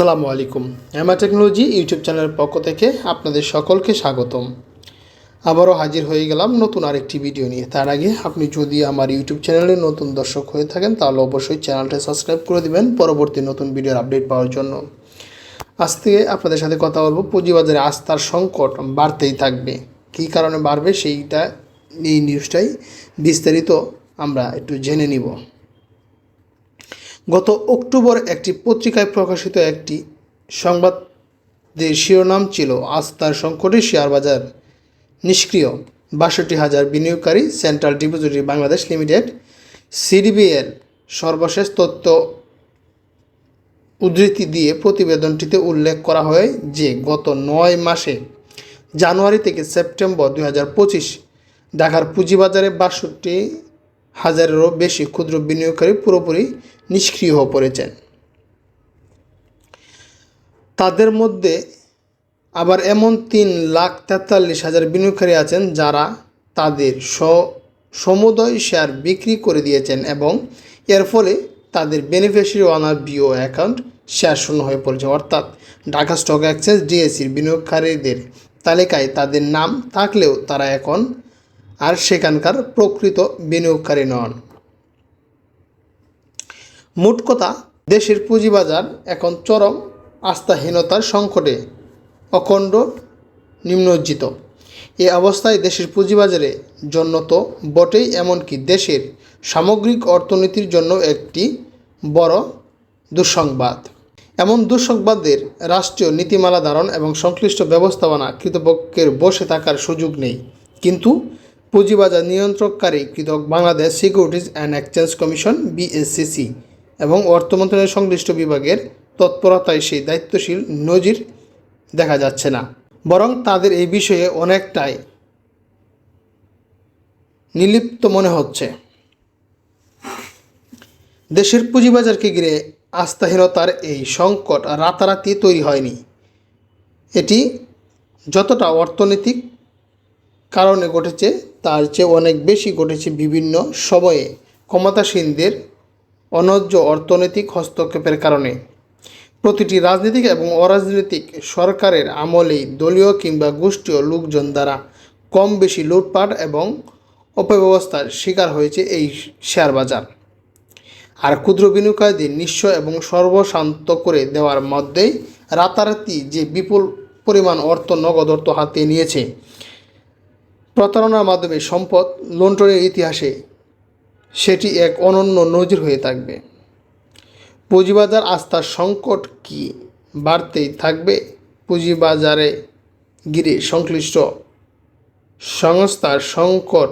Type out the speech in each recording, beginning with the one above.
আসসালামু আলাইকুম। এমা technology YouTube চ্যানেলের পক্ষ থেকে আপনাদের সকলকে স্বাগতম। আবারও হাজির হয়ে গেলাম নতুন আরেকটি ভিডিও নিয়ে। তার আগে আপনি যদি আমার ইউটিউব চ্যানেলে নতুন দর্শক হয়ে থাকেন, তাহলে অবশ্যই চ্যানেলটা সাবস্ক্রাইব করে দিবেন পরবর্তী নতুন ভিডিওর আপডেট পাওয়ার জন্য। আজ থেকে আপনাদের সাথে কথা বলব, পুঁজিবাজারে আস্থার সংকট বাড়তেই থাকবে। কী কারণে বাড়বে, সেইটা এই নিউজটাই বিস্তারিত আমরা একটু জেনে নিব। গত অক্টোবর একটি পত্রিকায় প্রকাশিত একটি সংবাদের শিরোনাম ছিল আস্থার সংকটে শেয়ার বাজার নিষ্ক্রিয়। বাষট্টি হাজার বিনিয়োগকারী central depository Bangladesh limited CDBL সর্বশেষ তথ্য উদ্ধৃতি দিয়ে প্রতিবেদনটিতে উল্লেখ করা হয় যে, গত নয় মাসে জানুয়ারি থেকে সেপ্টেম্বর দুই হাজার পঁচিশ, ঢাকার পুঁজিবাজারে বাষট্টি হাজারেরও বেশি ক্ষুদ্র বিনিয়োগকারী পুরোপুরি নিষ্ক্রিয় হয়ে পড়েছেন। তাদের মধ্যে আবার এমন তিন লাখ তেতাল্লিশ হাজার বিনিয়োগকারী আছেন যারা তাদের স সমুদয় শেয়ার বিক্রি করে দিয়েছেন এবং এর ফলে তাদের beneficiary owner BO account share শূন্য হয়ে পড়েছে। অর্থাৎ ঢাকা স্টক এক্সচেঞ্জ ডিএসির বিনিয়োগকারীদের তালিকায় তাদের নাম থাকলেও তারা এখন আর সেখানকার প্রকৃত বিনিয়োগকারী নন। মোট কথা, দেশের পুঁজিবাজার এখন চরম আস্থাহীনতার সংকটে অখণ্ড নিম্নজ্জিত। এ অবস্থায় দেশের পুঁজিবাজারে জন্য তো বটেই, এমনকি দেশের সামগ্রিক অর্থনীতির জন্য একটি বড় দুঃসংবাদ। এমন দুঃসংবাদের রাষ্ট্রীয় নীতিমালা ধারণ এবং সংশ্লিষ্ট ব্যবস্থাপনা কৃতপক্ষের বসে থাকার সুযোগ নেই। কিন্তু পুঁজিবাজার নিয়ন্ত্রককারী কৃতক Bangladesh securities and exchange commission BSCC এবং অর্থ মন্ত্রণালয়ের সংশ্লিষ্ট বিভাগের তৎপরতায় সেই দায়িত্বশীল নজির দেখা যাচ্ছে না। বরং তাদের এই বিষয়ে অনেকটাই নিলিপ্ত মনে হচ্ছে। দেশের পুঁজিবাজারকে ঘিরে আস্থাহীনতার এই সংকট রাতারাতি তৈরি হয়নি। এটি যতটা অর্থনৈতিক কারণে ঘটেছে, তার চেয়ে অনেক বেশি ঘটেছে বিভিন্ন সময়ে ক্ষমতাসীনদের অনৈর্য অর্থনৈতিক হস্তক্ষেপের কারণে। প্রতিটি রাজনৈতিক এবং অরাজনৈতিক সরকারের আমলেই দলীয় কিংবা গোষ্ঠীয় লোকজন দ্বারা কম বেশি লুটপাট এবং অপব্যবস্থার শিকার হয়েছে এই শেয়ার বাজার। আর ক্ষুদ্র বিনিয়োগকারীদের নিঃস্ব এবং সর্বশান্ত করে দেওয়ার মধ্যেই রাতারাতি যে বিপুল পরিমাণ অর্থ, নগদ অর্থ হাতে নিয়েছে প্রতারণার মাধ্যমে সম্পদ লুণ্ঠনের ইতিহাসে সেটি এক অনন্য নজির হয়ে থাকবে। পুঁজিবাজার আস্থার সংকট কি বাড়তেই থাকবে? পুঁজিবাজারে ঘিরে সংশ্লিষ্ট সংস্থার সংকট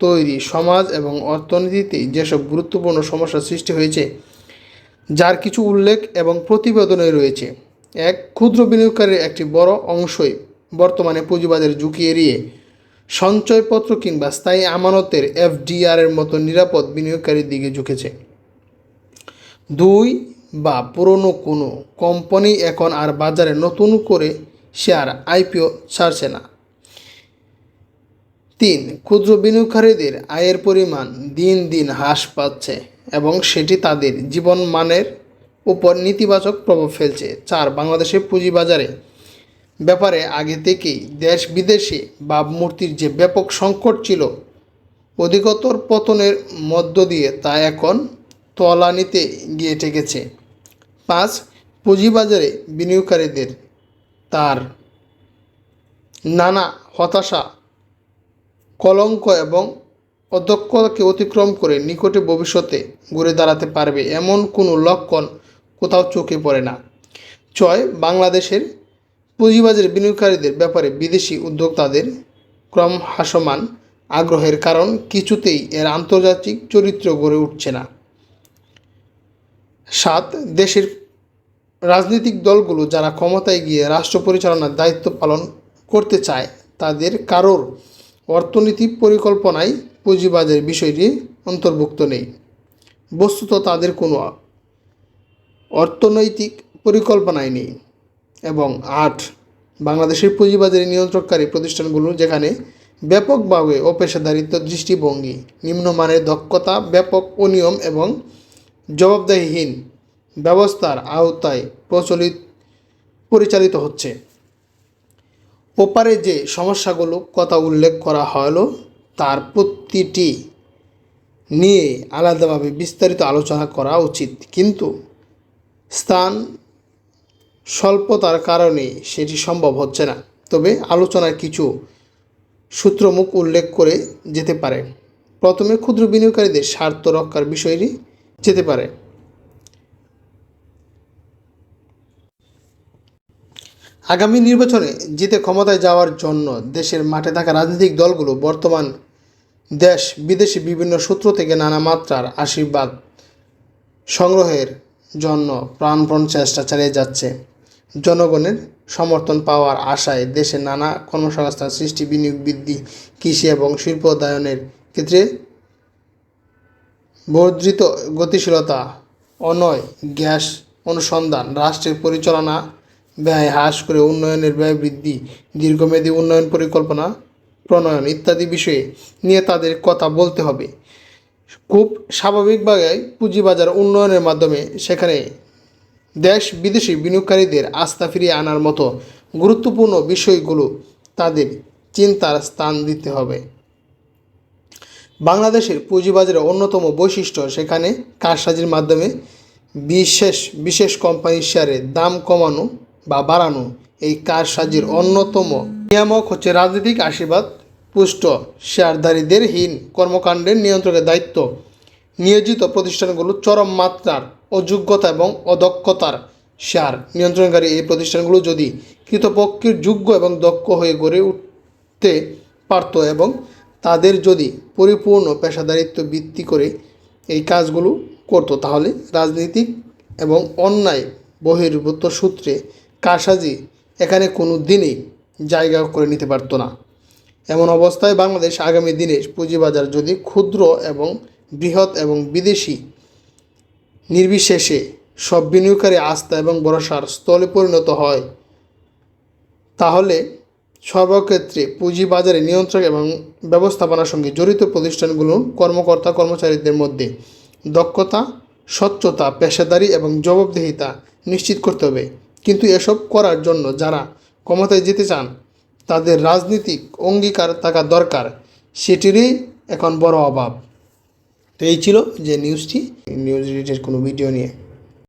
তৈরি সমাজ এবং অর্থনীতিতে যেসব গুরুত্বপূর্ণ সমস্যার সৃষ্টি হয়েছে, যার কিছু উল্লেখ এবং প্রতিবেদনে রয়েছে। এক, ক্ষুদ্র বিনিয়োগকারীর একটি বড় অংশই বর্তমানে পুঁজিবাজারে ঝুঁকি এড়িয়ে সঞ্চয়পত্র কিংবা স্থায়ী আমানতের এফডিআর এর মতো নিরাপদ বিনিয়োগকারীর দিকে ঝুঁকেছে। দুই, বা পুরনো কোনো কোম্পানি এখন আর বাজারে নতুন করে শেয়ার, আইপিও ছাড়ছে না। তিন, ক্ষুদ্র বিনিয়োগকারীদের আয়ের পরিমাণ দিন দিন হ্রাস পাচ্ছে এবং সেটি তাদের জীবনমানের উপর নেতিবাচক প্রভাব ফেলছে। চার, বাংলাদেশের পুঁজিবাজারে ব্যাপারে আগে থেকেই দেশ বিদেশে ভাবমূর্তির যে ব্যাপক সংকট ছিল, অধিকতর পতনের মধ্য দিয়ে তা এখন তলানিতে গিয়ে ঠেকেছে। পাঁচ, পুঁজিবাজারে বিনিয়োগকারীদের তার নানা হতাশা, কলঙ্ক এবং অধ্যক্ষতাকে অতিক্রম করে নিকটে ভবিষ্যতে ঘুরে দাঁড়াতে পারবে এমন কোনো লক্ষণ কোথাও চোখে পড়ে না। ছয়, বাংলাদেশের পুঁজিবাজার বিনিয়োগকারীদের ব্যাপারে বিদেশি উদ্যোক্তাদের ক্রম হাসমান আগ্রহের কারণ কিছুতেই এর আন্তর্জাতিক চরিত্র গড়ে উঠছে না। সাত, দেশের রাজনৈতিক দলগুলো যারা ক্ষমতায় গিয়ে রাষ্ট্র পরিচালনার দায়িত্ব পালন করতে চায়, তাদের কারোর অর্থনীতি পরিকল্পনায় পুঁজিবাজারের বিষয়টি অন্তর্ভুক্ত নেই। বস্তুত তাদের কোনো অর্থনৈতিক পরিকল্পনাই নেই। এবং আট বাংলাদেশের পুঁজিবাজারে নিয়ন্ত্রণকারী প্রতিষ্ঠানগুলো যেখানে ব্যাপকভাবে অপেশাদারিত্ব, দৃষ্টিভঙ্গি, নিম্নমানের দক্ষতা, ব্যাপক অনিয়ম এবং জবাবদাহিহীন ব্যবস্থার আওতায় প্রচলিত, পরিচালিত হচ্ছে। ওপারে যে সমস্যাগুলো কথা উল্লেখ করা হলো তার প্রতিটি নিয়ে আলাদাভাবে বিস্তারিত আলোচনা করা উচিত। কিন্তু স্থান স্বল্পতার কারণে সেটি সম্ভব হচ্ছে না। তবে আলোচনার কিছু সূত্রমুখ উল্লেখ করে যেতে পারে। প্রথমে ক্ষুদ্র বিনিয়োগকারীদের স্বার্থ রক্ষার বিষয়টি যেতে পারে। আগামী নির্বাচনে জিতে ক্ষমতায় যাওয়ার জন্য দেশের মাঠে থাকা রাজনৈতিক দলগুলো বর্তমান দেশ, বিদেশি বিভিন্ন সূত্র থেকে নানা মাত্রার আশীর্বাদ সংগ্রহের জন্য প্রাণপণ চেষ্টা চালিয়ে যাচ্ছে। জনগণের সমর্থন পাওয়ার আশায় দেশে নানা কর্মসংস্থান সৃষ্টি, বিনিয়োগ বৃদ্ধি, কৃষি এবং শিল্পোদ্যায়নের ক্ষেত্রে বর্ধিত গতিশীলতা, অনয় গ্যাস অনুসন্ধান, রাষ্ট্রের পরিচালনা ব্যয় হ্রাস করে উন্নয়নের ব্যয় বৃদ্ধি, দীর্ঘমেয়াদী উন্নয়ন পরিকল্পনা, প্রণয়ন ইত্যাদি বিষয়ে নিয়ে তাদের কথা বলতে হবে। খুব স্বাভাবিকভাবেই পুঁজিবাজার উন্নয়নের মাধ্যমে সেখানে দেশ বিদেশি বিনিয়োগকারীদের আস্থা ফিরিয়ে আনার মতো গুরুত্বপূর্ণ বিষয়গুলো তাদের চিন্তার স্থান দিতে হবে। বাংলাদেশের পুঁজিবাজারের অন্যতম বৈশিষ্ট্য সেখানে কারসাজির মাধ্যমে বিশেষ বিশেষ কোম্পানির শেয়ারের দাম কমানো বা বাড়ানো এই কারসাজির অন্যতম নিয়ামক হচ্ছে রাজনৈতিক আশীর্বাদ, পুষ্ট শেয়ারধারীদের হীন কর্মকাণ্ডের নিয়ন্ত্রকের দায়িত্ব। নিয়োজিত প্রতিষ্ঠানগুলো চরম মাত্রার অযোগ্যতা এবং অদক্ষতার শেয়ার নিয়ন্ত্রণকারী এই প্রতিষ্ঠানগুলো যদি কৃতপক্ষের যোগ্য এবং দক্ষ হয়ে গড়ে উঠতে পারত এবং তাদের যদি পরিপূর্ণ পেশাদারিত্ব ভিত্তি করে এই কাজগুলো করতো, তাহলে রাজনৈতিক এবং অন্যায় বহির্ভূত সূত্রে কারসাজি এখানে কোনো দিনই জায়গা করে নিতে পারতো না। এমন অবস্থায় বাংলাদেশ আগামী দিনে পুঁজিবাজার যদি ক্ষুদ্র এবং বৃহৎ এবং বিদেশি নির্বিশেষে সব বিনিয়োগকারী আস্থা এবং ভরসার স্থলে পরিণত হয়। তাহলে সর্বক্ষেত্রে পুঁজিবাজারে নিয়ন্ত্রক এবং ব্যবস্থাপনার সঙ্গে জড়িত প্রতিষ্ঠানগুলোর কর্মকর্তা কর্মচারীদের মধ্যে দক্ষতা, স্বচ্ছতা, পেশাদারি এবং জবাবদিহিতা নিশ্চিত করতে হবে। কিন্তু এসব করার জন্য যারা ক্ষমতায় যেতে চান, তাদের রাজনীতিক অঙ্গীকার থাকা দরকার, সেটিরই এখন বড় অভাব। তো এই ছিল যে নিউজটি নিউজ রিলেটেড কোনো ভিডিও নিয়ে।